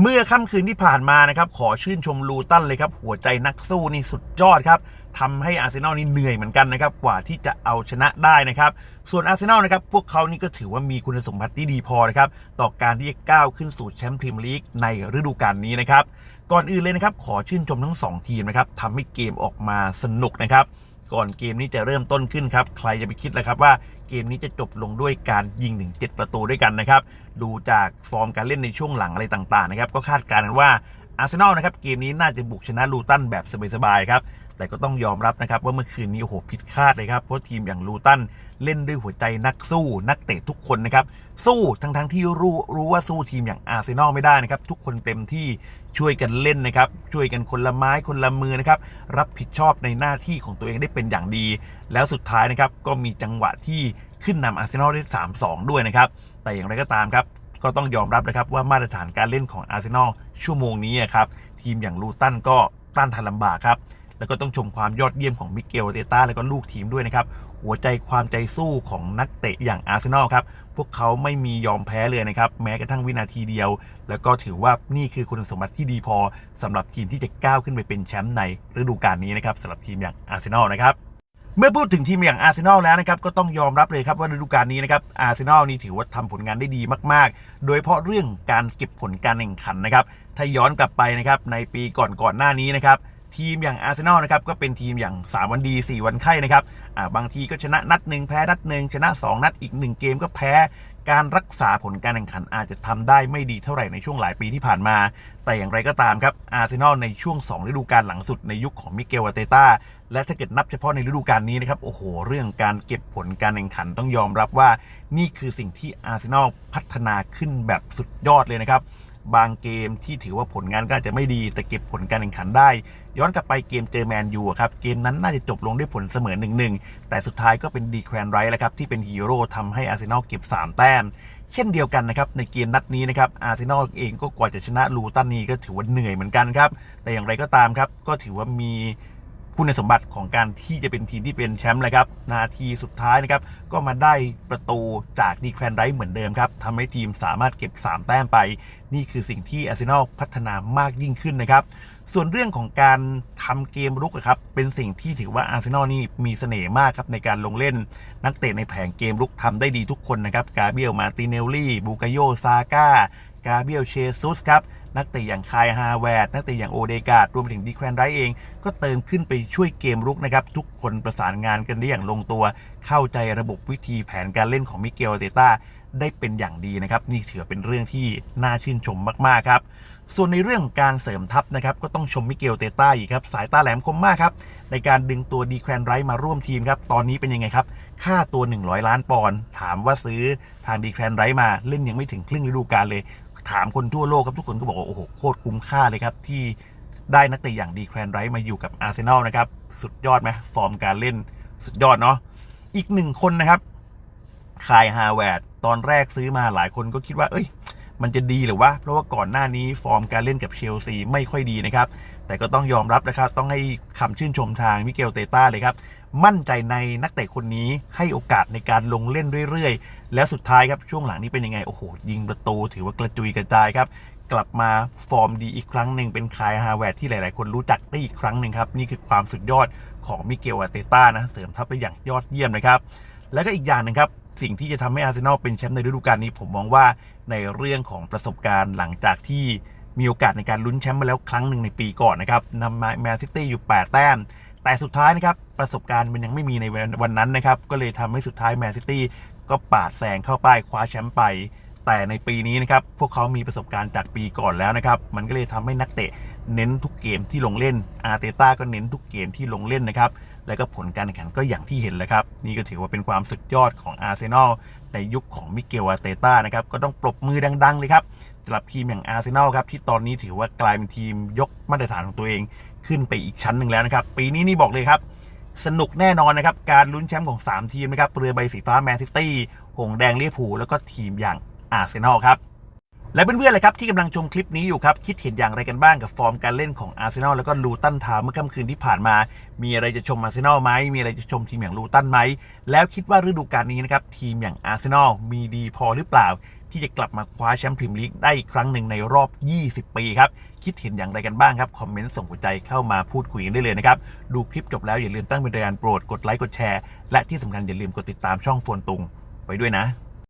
เมื่อค่ำคืนที่ผ่านมานะครับขอชื่นชมลูตันเลยครับ หัวใจนักสู้นี่สุดยอดครับทำให้อาร์เซนอลนี่เหนื่อยเหมือนกันนะครับกว่าที่จะเอาชนะได้นะครับ ส่วนอาร์เซนอลนะครับพวกเขานี่ก็ถือว่ามีคุณสมบัติที่ดีพอนะครับต่อการที่จะก้าวขึ้นสู่แชมป์พรีเมียร์ลีกในฤดูกาลนี้นะครับก่อนอื่นเลยนะครับขอชื่นชมทั้ง 2 ทีมนะครับทำให้เกมออกมาสนุกนะครับ ก่อนเกมนี้จะเริ่มต้นขึ้นครับ ใครจะไปคิดแล้วครับว่าเกมนี้จะจบลงด้วยการยิงถึง7ประตูด้วยกันนะครับ ดูจากฟอร์มการเล่นในช่วงหลังอะไรต่างๆนะครับ ก็คาดการณ์กันว่าอาร์เซนอลนะครับเกมนี้น่าจะบุกชนะลูตันแบบสบายๆครับ แต่ก็ต้องยอมรับนะครับว่าเมื่อคืนนี้โอ้โหผิดคาดเลยครับ เพราะทีมอย่างลูตันเล่นด้วยหัวใจนักสู้ นักเตะทุกคนนะครับ สู้ทั้งๆที่รู้รู้ว่าสู้ทีมอย่างอาร์เซนอลไม่ได้นะครับ ทุกคนเต็มที่ช่วยกันเล่นนะครับ ช่วยกันคนละไม้คนละมือนะครับ รับผิดชอบในหน้าที่ของตัวเองได้เป็นอย่างดี แล้วสุดท้ายนะครับก็มีจังหวะที่ขึ้นนำอาร์เซนอลได้ 3-2 ด้วยนะครับ แต่อย่างไรก็ตามครับก็ต้องยอมรับนะครับว่ามาตรฐานการเล่นของอาร์เซนอลชั่วโมงนี้อะครับทีมอย่างลูตันก็ต้านทานลำบากครับ แล้วก็ต้องชมความยอดเยี่ยมของมิเกลเตต้าแล้วก็ลูกทีมด้วยนะครับ หัวใจความใจสู้ของนักเตะอย่างอาร์เซนอลครับ พวกเขาไม่มียอมแพ้เลยนะครับ แม้กระทั่งวินาทีเดียว แล้วก็ถือว่านี่คือคุณสมบัติที่ดีพอสำหรับทีมที่จะก้าวขึ้นไปเป็นแชมป์ในฤดูกาลนี้นะครับสำหรับทีมอย่างอาร์เซนอลนะครับเมื่อพูดถึงทีมอย่างอาร์เซนอลแล้วนะครับก็ต้องยอมรับเลยครับว่าฤดูกาลนี้นะครับอาร์เซนอลนี่ถือว่าทำผลงานได้ดีมาก ๆ โดยเฉพาะเรื่องการเก็บผลการแข่งขันนะครับถ้าย้อนกลับไปนะครับในปีก่อนก่อนๆหน้านี้นะครับ ทีมอย่างอาร์เซนอลนะครับก็เป็นทีมอย่าง 3 วันดี 4 วันไข้นะครับอ่าบางทีก็ชนะนัดหนึ่งแพ้นัดหนึ่งชนะ 2 นัดอีก 1 เกมก็แพ้การรักษาผลการแข่งขันอาจจะทำได้ไม่ดีเท่าไหร่ในช่วงหลายปีที่ผ่านมา แต่อย่างไรก็ตามครับอาร์เซนอลในช่วง 2 ฤดูกาลหลังสุดในยุคของมิเกลอาเตต้าและถ้าเกิดนับเฉพาะในฤดูกาลนี้นะครับโอ้โห เรื่องการเก็บผลการแข่งขันต้องยอมรับว่า นี่คือสิ่งที่อาร์เซนอลพัฒนาขึ้นแบบสุดยอดเลยนะครับ บางเกมที่ถือว่าผลงานก็อาจจะไม่ดีแต่เก็บผลการแข่งขันได้ ย้อนกลับไปเกมเจอแมนยูครับ เกมนั้นน่าจะจบลงด้วยผลเสมอ 1-1 แต่สุดท้ายก็เป็นดีแควนไรท์แหละครับที่เป็นฮีโร่ทำให้อาร์เซนอลเก็บ 3 แต้ม เช่นเดียวกันนะครับในเกมนัดนี้นะครับอาร์เซนอลเองก็กว่าจะชนะลูตันนี้ก็ถือว่าเหนื่อยเหมือนกันครับแต่อย่างไรก็ตามครับก็ถือว่ามี คุณสมบัติของการที่จะเป็นทีมที่เป็นแชมป์เลยครับนาทีสุดท้ายนะครับก็มาได้ประตูจากดีแครนไรท์เหมือนเดิมครับทำให้ทีมสามารถเก็บ 3 แต้มไป นี่คือสิ่งที่อาร์เซนอลพัฒนามากยิ่งขึ้นนะครับส่วนเรื่องของการทำเกมรุกครับเป็นสิ่งที่ถือว่าอาร์เซนอลนี่มีเสน่ห์มากครับในการลงเล่น นักเตะในแผงเกมรุกทำได้ดีทุกคนนะครับกาเบียลมาติเนลลี่บูกาโยซาก้า กาเบียลเชซุสครับ นักเตะอย่างคายฮาแวร์ดนักเตะอย่างโอเดกาดรวมไปถึงดีแครนไรท์เอง ก็เติมขึ้นไปช่วยเกมรุกนะครับ ทุกคนประสานงานกันได้อย่างลงตัว เข้าใจระบบวิธีแผนการเล่นของมิเกลเตต้าได้เป็นอย่างดีนะครับ นี่ถือเป็นเรื่องที่น่าชื่นชมมากๆครับส่วนในเรื่องของการเสริมทัพนะครับก็ต้องชมมิเกลเตต้าอีกครับ สายตาแหลมคมมากครับ ในการดึงตัวดีแครนไรท์มาร่วมทีมครับ ตอนนี้เป็นยังไงครับ ค่าตัว 100 ล้านปอนด์ถามว่าซื้อทางดีแครนไรท์มาเล่นยังไม่ถึงครึ่งฤดูกาลเลย ถามคนทั่วโลกครับทุกคนก็บอกว่า โอ้โห โคตรคุ้มค่าเลยครับ ที่ได้นักเตะอย่างดีแครนไรท์มาอยู่กับอาร์เซนอลนะครับ สุดยอดไหมฟอร์มการเล่นสุดยอดเนาะอีกหนึ่งคนนะครับคายฮาแวร์ดตอนแรกซื้อมาหลายคนก็คิดว่า เอ้ย มันจะดีหรือวะเพราะว่าก่อนหน้านี้ฟอร์มการเล่นกับเชลซีไม่ค่อยดีนะครับ แต่ก็ต้องยอมรับนะครับ ต้องให้คำชื่นชมทางมิเกลเตต้าเลยครับ มั่นใจในนักเตะคนนี้ให้โอกาสในการลงเล่นเรื่อยๆ แล้วสุดท้ายครับช่วงหลังนี้เป็นยังไง โอ้โห ยิงประตูถือว่ากระจุยกระจายครับกลับมาฟอร์มดีอีกครั้งหนึ่งเป็นคายฮาแวร์ดที่หลายๆ คนรู้จักได้อีกครั้งหนึ่งครับ นี่คือความสุดยอดของมิเกลอาร์เตต้านะ เสริมทัพได้อย่างยอดเยี่ยมนะครับ แล้วก็อีกอย่างหนึ่งครับ สิ่งที่จะทำให้อาร์เซนอลเป็นแชมป์ในฤดูกาลนี้ ผมมองว่าในเรื่องของประสบการณ์หลังจากที่มีโอกาสในการลุ้นแชมป์มาแล้วครั้งหนึ่งในปีก่อนนะครับนำมาแมนซิตี้อยู่ 8 แต้ม แต่สุดท้ายนะครับประสบการณ์มันยังไม่มีในวันนั้นนะครับก็เลยทำให้สุดท้ายแมนซิตี้ก็ปาดแซงเข้าไปคว้าแชมป์ไป แต่ในปีนี้นะครับพวกเขามีประสบการณ์จากปีก่อนแล้วนะครับมันก็เลยทำให้นักเตะเน้นทุกเกมที่ลงเล่นอาร์เตต้าก็เน้นทุกเกมที่ลงเล่นนะครับแล้วก็ผลการแข่งขันก็อย่างที่เห็นแล้วครับ นี่ก็ถือว่าเป็นความสุดยอดของอาร์เซนอลในยุคของมิเกลอาร์เตต้านะครับก็ต้องปรบมือดัง ๆ เลยครับสำหรับทีมอย่างอาร์เซนอลครับที่ตอนนี้ถือว่ากลายเป็นทีมยกมาตรฐานของตัวเองขึ้นไปอีกชั้นหนึ่งแล้วนะครับ ปีนี้นี่บอกเลยครับ สนุกแน่นอนนะครับ การลุ้นแชมป์ของ 3 ทีมนะครับเรือใบสีฟ้าแมนซิตี้หงแดงเลียพูแล้วก็ทีมอย่าง อาร์เซนอลครับและเพื่อนๆเลยครับที่กำลังชมคลิปนี้อยู่ครับ คิดเห็นอย่างไรกันบ้างกับฟอร์มการเล่นของอาร์เซนอลแล้วก็ลูตันทาวเมื่อค่ำคืนที่ผ่านมา มีอะไรจะชมอาร์เซนอลไหมมีอะไรจะชมทีมอย่างลูตันไหม แล้วคิดว่าฤดูกาลนี้นะครับ ทีมอย่างอาร์เซนอลมีดีพอหรือเปล่า ที่จะกลับมาคว้าแชมป์พรีเมียร์ลีกได้อีกครั้งหนึ่งในรอบ 20 ปีครับ คิดเห็นอย่างไรกันบ้างครับ คอมเมนต์ส่งหัวใจเข้ามาพูดคุยกันได้เลยนะครับดูคลิปจบแล้วอย่าลืมตั้งเป็นรายการโปรดกดไลค์กดแชร์และที่สำคัญอย่าลืมกดติดตามช่องโฟนตุงไว้ด้วยนะ